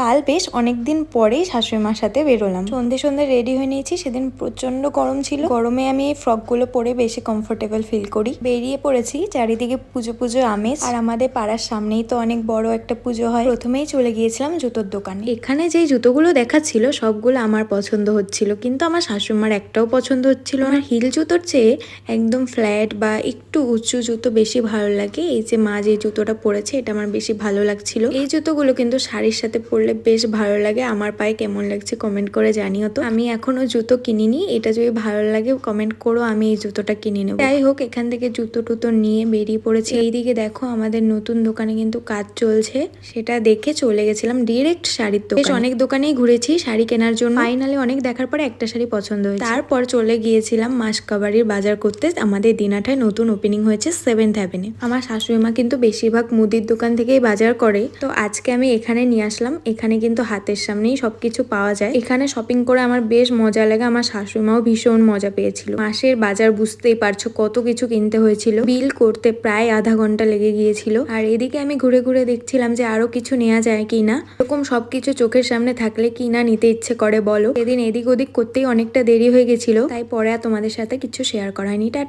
কাল বেশ অনেক দিন পরেই শাশুড়ি মার সাথে বেরোলাম। সন্ধে সন্ধে রেডি হয়ে নিয়েছি, সেদিন প্রচণ্ড গরম ছিল। গরমে আমি এই ফ্রকগুলো পরে বেশি কমফোর্টেবল ফিল করি। বেরিয়ে পড়েছি চারিদিকে পুজো পুজো আমেজ। আর আমাদের পাড়ার সামনেই তো অনেক বড় একটা পুজো হয়। প্রথমেই চলে গিয়েছিলাম জুতোর দোকানে। এখানে যেই জুতোগুলো দেখাচ্ছিল, সবগুলো আমার পছন্দ হচ্ছিল। কিন্তু আমার শাশুড়িমার একটাও পছন্দ হচ্ছিল না। হিল জুতোর চেয়ে একদম ফ্ল্যাট বা একটু উঁচু জুতো বেশি ভালো লাগে। এই যে মা যে জুতোটা পরেছে, এটা আমার বেশি ভালো লাগছিল। এই জুতোগুলো কিন্তু শাড়ির সাথে পরলে বেশ ভালো লাগে। আমার পায়ে কেমন লাগছে কমেন্ট করে জানিও তো। আমি এখনও জুতো কিনিনি। এটা যদি ভালো লাগে কমেন্ট করো, আমি এই জুতোটা কিনে নেব। যাই হোক, এখান থেকে জুতো টুতো নিয়ে বেরিয়ে পড়েছি। এইদিকে দেখো, আমাদের নতুন দোকানে কিন্তু কাজ চলছে। সেটা দেখে চলে গেছিলাম ডিরেক্ট শাড়ির দোকানে। বেশ অনেক দোকানেই ঘুরেছি শাড়ি কেনার জন্য। ফাইনালি অনেক দেখার পরে একটা শাড়ি পছন্দ হয়েছে। তারপর চলে গিয়েছিলাম মাসকাবাড়ির বাজার করতে। আমাদের দিনাটায় নতুন ওপেনিং হয়েছে সেভেন্থ অ্যাভেনে আমার শাশুড়ি মা কিন্তু বেশিরভাগ মুদির দোকান থেকেই বাজার করে। তো আজকে আমি এখানে নিয়ে আসলাম। এখানে কিন্তু হাতের সামনেই সবকিছু পাওয়া যায়। এখানে শপিং করে আমার বেশ মজা লাগে। আমার শাশুড়ি মাও ভীষণ মজা পেয়েছিল। মাসের বাজার বুঝতেই পারছ কত কিছু কিনতে হয়েছিল। বিল করতে প্রায় আধা ঘণ্টা লেগে গিয়েছিল। আর এদিকে আমি ঘুরে ঘুরে দেখছিলাম যে আরও কিছু নেওয়া যায় কি না এরকম সবকিছু চোখের সামনে থাকলে কি না নিতে ইচ্ছে করে বলো। এদিন এদিক ওদিক করতেই অনেকটা দেরি হয়ে গেছিল। তাই পরে আর তোমাদের সাথে কিছু শেয়ার করা হয়নি। টাটা।